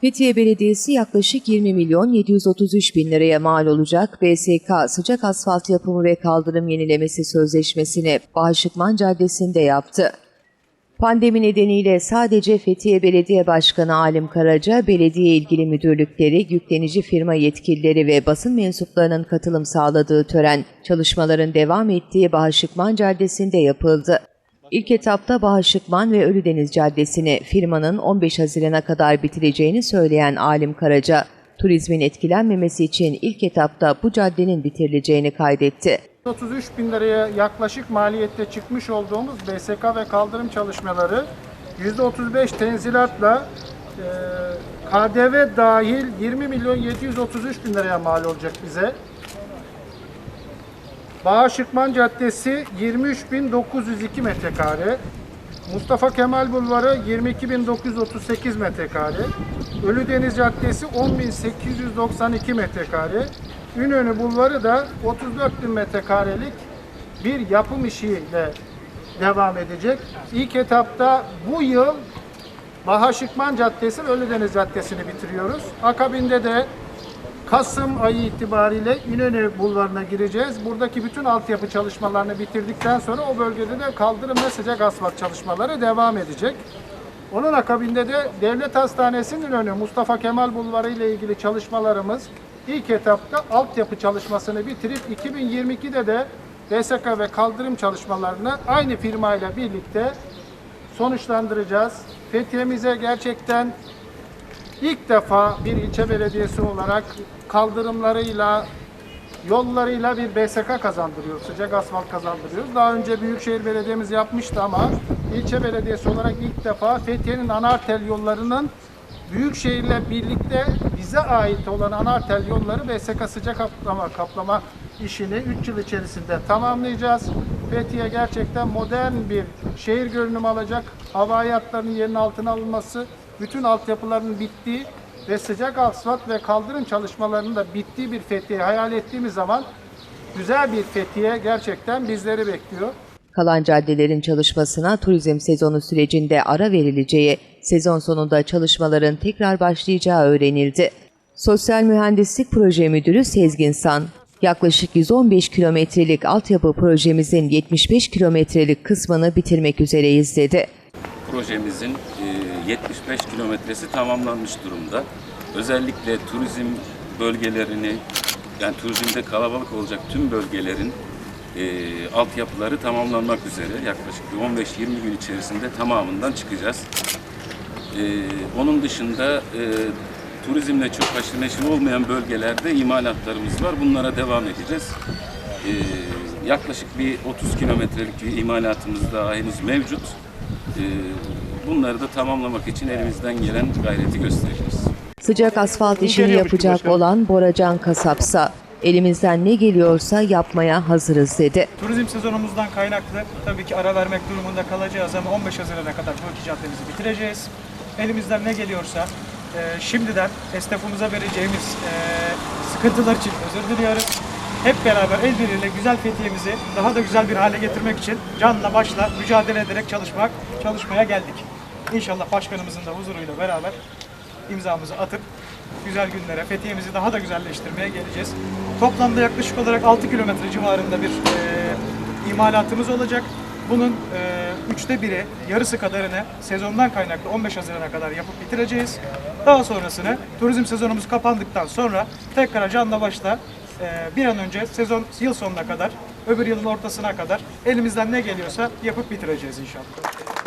Fethiye Belediyesi yaklaşık 20 milyon 733 bin liraya mal olacak BSK sıcak asfalt yapımı ve kaldırım yenilemesi sözleşmesini Bağışıkman Caddesi'nde yaptı. Pandemi nedeniyle sadece Fethiye Belediye Başkanı Alim Karaca, belediye ilgili müdürlükleri, yüklenici firma yetkilileri ve basın mensuplarının katılım sağladığı tören çalışmaların devam ettiği Bağışıkman Caddesi'nde yapıldı. İlk etapta Bağışıkman ve Ölüdeniz Caddesi'ni firmanın 15 Haziran'a kadar bitireceğini söyleyen Alim Karaca, turizmin etkilenmemesi için ilk etapta bu caddenin bitirileceğini kaydetti. 33 bin liraya yaklaşık maliyette çıkmış olduğumuz BSK ve kaldırım çalışmaları %35 tenzilatla e, KDV dahil 20 milyon 733 bin liraya mal olacak bize. Bağışıkman Caddesi 23.902 metrekare. Mustafa Kemal Bulvarı 22.938 metrekare. Ölüdeniz Caddesi 10.892 metrekare. Ünönü Bulvarı da 34.000 metrekarelik bir yapım işiyle devam edecek. İlk etapta bu yıl Baha Şıkman Caddesi ve Ölüdeniz Caddesi'ni bitiriyoruz. Akabinde de Kasım ayı itibariyle İnönü Bulvarı'na gireceğiz. Buradaki bütün altyapı çalışmalarını bitirdikten sonra o bölgede de kaldırım ve sıcak asfalt çalışmaları devam edecek. Onun akabinde de Devlet Hastanesi'nin önü Mustafa Kemal Bulvarı ile ilgili çalışmalarımız ilk etapta altyapı çalışmasını bitirip 2022'de de BSK ve kaldırım çalışmalarını aynı firmayla birlikte sonuçlandıracağız. Fethiye'mize gerçekten ilk defa bir ilçe belediyesi olarak kaldırımlarıyla, yollarıyla bir BSK kazandırıyoruz, sıcak asfalt kazandırıyoruz. Daha önce Büyükşehir Belediye'miz yapmıştı ama ilçe belediyesi olarak ilk defa Fethiye'nin ana arter yollarının Büyükşehir'le birlikte bize ait olan ana arter yolları BSK sıcak kaplama, kaplama işini 3 yıl içerisinde tamamlayacağız. Fethiye gerçekten modern bir şehir görünümü alacak. Hava hayatlarının yerinin altına alınması, bütün altyapıların bittiği ve sıcak asfalt ve kaldırım çalışmalarının da bittiği bir Fethiye hayal ettiğimiz zaman güzel bir Fethiye gerçekten bizleri bekliyor. Kalan caddelerin çalışmasına turizm sezonu sürecinde ara verileceği, sezon sonunda çalışmaların tekrar başlayacağı öğrenildi. Sosyal Mühendislik Proje Müdürü Sezgin San, yaklaşık 115 kilometrelik altyapı projemizin 75 kilometrelik kısmını bitirmek üzereyiz dedi. Projemizin e, 75 kilometresi tamamlanmış durumda. Özellikle turizm bölgelerini, yani turizmde kalabalık olacak tüm bölgelerin e, altyapıları tamamlanmak üzere. Yaklaşık bir 15-20 gün içerisinde tamamından çıkacağız. E, onun dışında e, turizmle çok haşır neşir olmayan bölgelerde imalatlarımız var. Bunlara devam edeceğiz. E, yaklaşık bir 30 kilometrelik bir imalatımız daha henüz mevcut. E, bunları da tamamlamak için elimizden gelen gayreti göstereceğiz. Sıcak asfalt işini yapacak olan Boracan Kasapsa, elimizden ne geliyorsa yapmaya hazırız dedi. Turizm sezonumuzdan kaynaklı tabii ki ara vermek durumunda kalacağız ama 15 Haziran'a kadar bu iki caddemizi bitireceğiz. Elimizden ne geliyorsa e, şimdiden esnafımıza vereceğimiz e, sıkıntılar için özür diliyoruz. Hep beraber el birliğiyle güzel Fethiye'mizi daha da güzel bir hale getirmek için canla başla mücadele ederek çalışmak, çalışmaya geldik. İnşallah başkanımızın da huzuruyla beraber imzamızı atıp güzel günlere, Fethiye'mizi daha da güzelleştirmeye geleceğiz. Toplamda yaklaşık olarak 6 kilometre civarında bir e, imalatımız olacak. Bunun e, üçte biri, yarısı kadarını sezondan kaynaklı 15 Haziran'a kadar yapıp bitireceğiz. Daha sonrasını turizm sezonumuz kapandıktan sonra tekrar canla başla e, bir an önce sezon yıl sonuna kadar, öbür yılın ortasına kadar elimizden ne geliyorsa yapıp bitireceğiz inşallah.